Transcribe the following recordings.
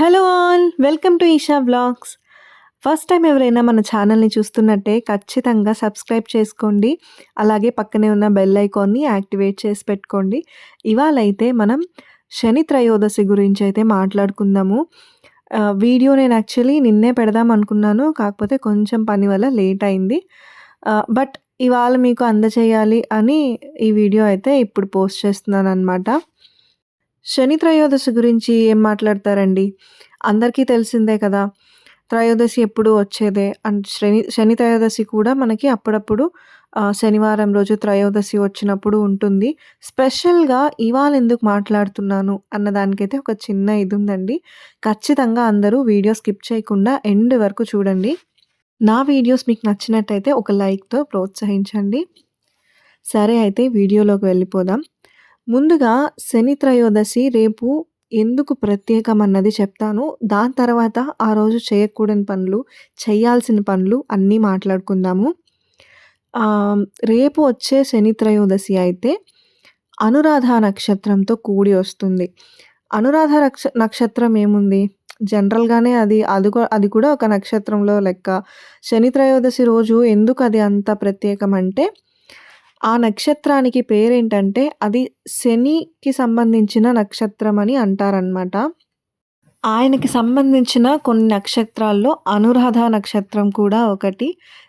Hello all welcome to Esha vlogs. First time ఎవరైనా మన ఛానల్ని చూస్తున్నట్టే ఖచ్చితంగా సబ్స్క్రైబ్ చేసుకోండి. అలాగే పక్కనే ఉన్న బెల్ ఐకాన్ని యాక్టివేట్ చేసి పెట్టుకోండి. ఇవాళ అయితే మనం శని త్రయోదశి గురించి అయితే మాట్లాడుకుందాము. వీడియో నేను యాక్చువల్లీ నిన్నే పెడదాం అనుకున్నాను కాకపోతే కొంచెం పని వల్ల లేట్ అయింది. బట్ ఇవాళ మీకు అందచేయాలి అని ఈ వీడియో అయితే ఇప్పుడు పోస్ట్ చేస్తున్నాను అనమాట శని త్రయోదశి గురించి ఏం మాట్లాడతారండి? అందరికీ తెలిసిందే కదా త్రయోదశి ఎప్పుడు వచ్చేదే? అండ్ శని శని త్రయోదశి కూడా మనకి అప్పుడప్పుడు శనివారం రోజు త్రయోదశి వచ్చినప్పుడు ఉంటుంది. స్పెషల్గా ఇవాళ ఎందుకు మాట్లాడుతున్నాను అన్న దానికైతే ఒక చిన్న ఇది ఉందండి ఖచ్చితంగా అందరూ వీడియో స్కిప్ చేయకుండా ఎండ్ వరకు చూడండి. నా వీడియోస్ మీకు నచ్చినట్టయితే ఒక లైక్తో ప్రోత్సహించండి. సరే అయితే వీడియోలోకి వెళ్ళిపోదాం. ముందుగా శని త్రయోదశి రేపు ఎందుకు ప్రత్యేకం అన్నది చెప్తాను. దాని తర్వాత ఆ రోజు చేయకూడని పనులు చేయాల్సిన పనులు అన్నీ మాట్లాడుకుందాము. రేపు వచ్చే శని త్రయోదశి అయితే అనురాధ నక్షత్రంతో కూడి వస్తుంది. అనురాధ నక్ష నక్షత్రం ఏముంది? జనరల్గానే అది అది అది కూడా ఒక నక్షత్రంలో లెక్క. శని త్రయోదశి రోజు ఎందుకు అది అంత ప్రత్యేకం అంటే ఆ నక్షత్రానికి పేరేంటంటే అది శనికి సంబంధించిన నక్షత్రం అని అంటారనమాట ఆయనకి సంబంధించిన కొన్ని నక్షత్రాల్లో అనురాధ నక్షత్రం కూడా ఒకటి.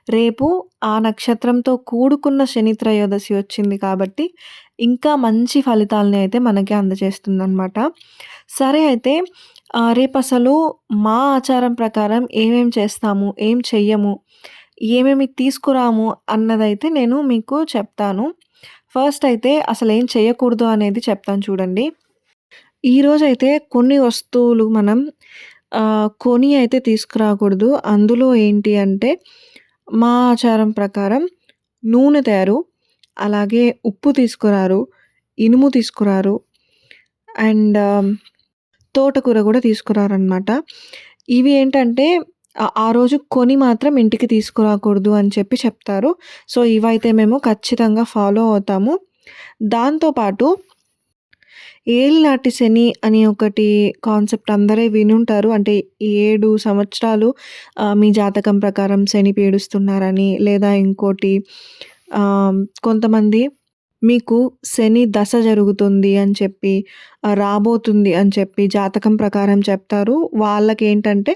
రేపు ఆ నక్షత్రంతో కూడుకున్న శని త్రయోదశి వచ్చింది కాబట్టి ఇంకా మంచి ఫలితాలని అయితే మనకి అందజేస్తుందన్నమాట. సరే అయితే రేపు అసలు మా ఆచారం ప్రకారం ఏమేం చేస్తాము ఏం చెయ్యము ఏమేమి తీసుకురాము అన్నదైతే నేను మీకు చెప్తాను. ఫస్ట్ అయితే అసలు ఏం చేయకూడదు అనేది చెప్తాను చూడండి. ఈరోజైతే కొన్ని వస్తువులు మనం కొని అయితే తీసుకురాకూడదు. అందులో ఏంటి అంటే మా ఆచారం ప్రకారం నూనె తయారు అలాగే ఉప్పు తీసుకురారు ఇనుము తీసుకురారు అండ్ తోటకూర కూడా తీసుకురారనమాట ఇవి ఏంటంటే ఆ- రోజు కొని మాత్రం ఇంటికి తీసుకురాకూడదు అని చెప్పి చెప్తారు. సో ఇవైతే మేము ఖచ్చితంగా ఫాలో అవుతాము. దాంతోపాటు ఏలినాటి శని అని ఒకటి కాన్సెప్ట్ అందరే వినుంటారు. అంటే ఈ ఏడు సంవత్సరాలు మీ జాతకం ప్రకారం శని పీడిస్తున్నారని లేదా ఇంకోటి కొంతమంది మీకు శని దశ జరుగుతుంది అని చెప్పి రాబోతుంది అని చెప్పి జాతకం ప్రకారం చెప్తారు. వాళ్ళకి ఏంటంటే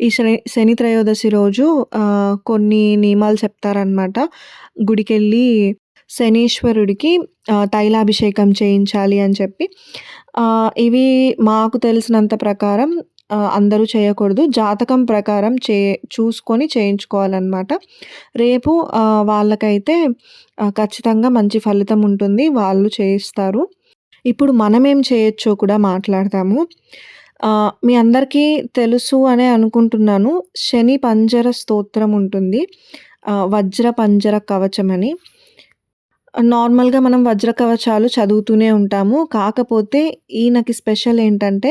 ఈ శని శని త్రయోదశి రోజు కొన్ని నియమాలు చెప్తారనమాట గుడికెళ్ళి శనీశ్వరుడికి తైలాభిషేకం చేయించాలి అని చెప్పి. ఇవి మాకు తెలిసినంత ప్రకారం అందరూ చేయకూడదు. జాతకం ప్రకారం చే చూసుకొని చేయించుకోవాలన్నమాట. రేపు వాళ్ళకైతే ఖచ్చితంగా మంచి ఫలితం ఉంటుంది. వాళ్ళు చేయిస్తారు. ఇప్పుడు మనం ఏం చేయొచ్చో కూడా మాట్లాడతాము. మీ అందరికీ తెలుసు అనే అనుకుంటున్నాను. శని పంజర స్తోత్రం ఉంటుంది. వజ్ర పంజర కవచం అని నార్మల్గా మనం వజ్ర కవచాలు చదువుతూనే ఉంటాము. కాకపోతే ఈయనకి స్పెషల్ ఏంటంటే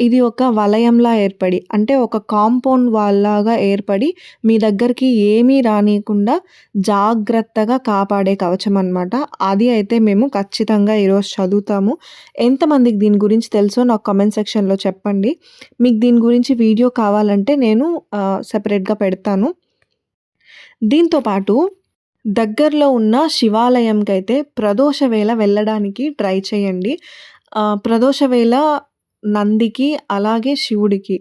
ఇది ఒక వలయంలా ఏర్పడి అంటే ఒక కాంపౌండ్ వాల్ లాగా ఏర్పడి మీ దగ్గరికి ఏమీ రానియకుండా జాగ్రత్తగా కాపాడే కవచం అనమాట అది అయితే మేము ఖచ్చితంగా ఈరోజు చదువుతాము. ఎంతమందికి దీని గురించి తెలుసో నాకు కామెంట్ సెక్షన్లో చెప్పండి. మీకు దీని గురించి వీడియో కావాలంటే నేను సెపరేట్గా పెడతాను. దీంతో పాటు దగ్గరలో ఉన్న శివాలయంకైతే ప్రదోషవేళ ప్రదోష వేళ వెళ్ళడానికి ట్రై చేయండి. ప్రదోష వేళ నందికి అలాగే శివుడికి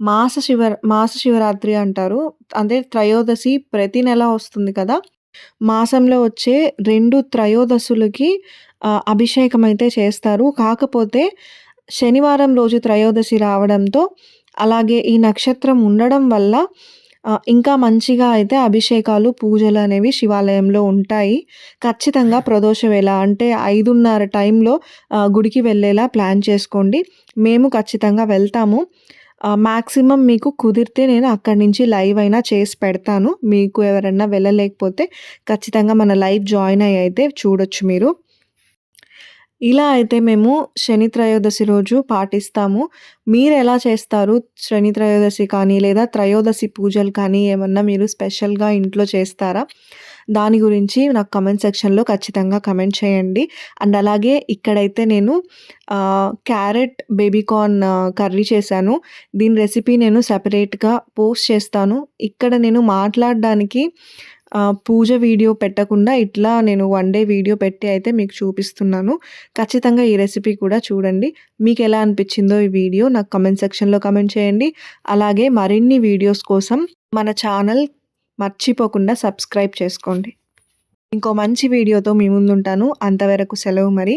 మాస శివ మాస శివరాత్రి అంటారు. అంటే త్రయోదశి ప్రతి నెల వస్తుంది కదా. మాసంలో వచ్చే రెండు త్రయోదశులకి అభిషేకం అయితే చేస్తారు. కాకపోతే శనివారం రోజు త్రయోదశి రావడంతో అలాగే ఈ నక్షత్రం ఉండడం వల్ల ఇంకా మంచిగా అయితే అభిషేకాలు పూజలు అనేవి శివాలయంలో ఉంటాయి. ఖచ్చితంగా ప్రదోష వేళ అంటే ఐదున్నర టైంలో గుడికి వెళ్ళేలా ప్లాన్ చేసుకోండి. మేము ఖచ్చితంగా వెళ్తాము. మ్యాక్సిమం మీకు కుదిరితే నేను అక్కడి నుంచి లైవ్ అయినా చేసి పెడతాను. మీకు ఎవరైనా వెళ్ళలేకపోతే ఖచ్చితంగా మన లైవ్ జాయిన్ అయ్యి అయితే చూడొచ్చు మీరు. ఇలా అయితే మేము శని త్రయోదశి రోజు పాటిస్తాము మీరు ఎలా చేస్తారు శని త్రయోదశి కానీ లేదా త్రయోదశి పూజలు కానీ ఏమన్నా మీరు స్పెషల్గా ఇంట్లో చేస్తారా దాని గురించి నాకు కమెంట్ సెక్షన్‌లో ఖచ్చితంగా కమెంట్ చేయండి. అండ్ అలాగే ఇక్కడైతే నేను క్యారెట్ బేబీ కార్న్ కర్రీ చేశాను. దీని రెసిపీ నేను సెపరేట్‌గా పోస్ట్ చేస్తాను. ఇక్కడ నేను మాట్లాడడానికి పూజ వీడియో పెట్టకుండా ఇట్లా నేను వన్ డే వీడియో పెట్టి అయితే మీకు చూపిస్తున్నాను. ఖచ్చితంగా ఈ రెసిపీ కూడా చూడండి. మీకు ఎలా అనిపించిందో ఈ వీడియో నాకు కమెంట్ సెక్షన్‌లో కమెంట్ చేయండి. అలాగే మరిన్ని వీడియోస్ కోసం మన ఛానల్ మర్చిపోకుండా సబ్స్క్రైబ్ చేసుకోండి. ఇంకో మంచి వీడియోతో మీ ముందుంటాను. అంతవరకు సెలవు మరి.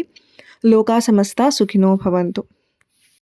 లోకా సమస్త సుఖినో భవంతు.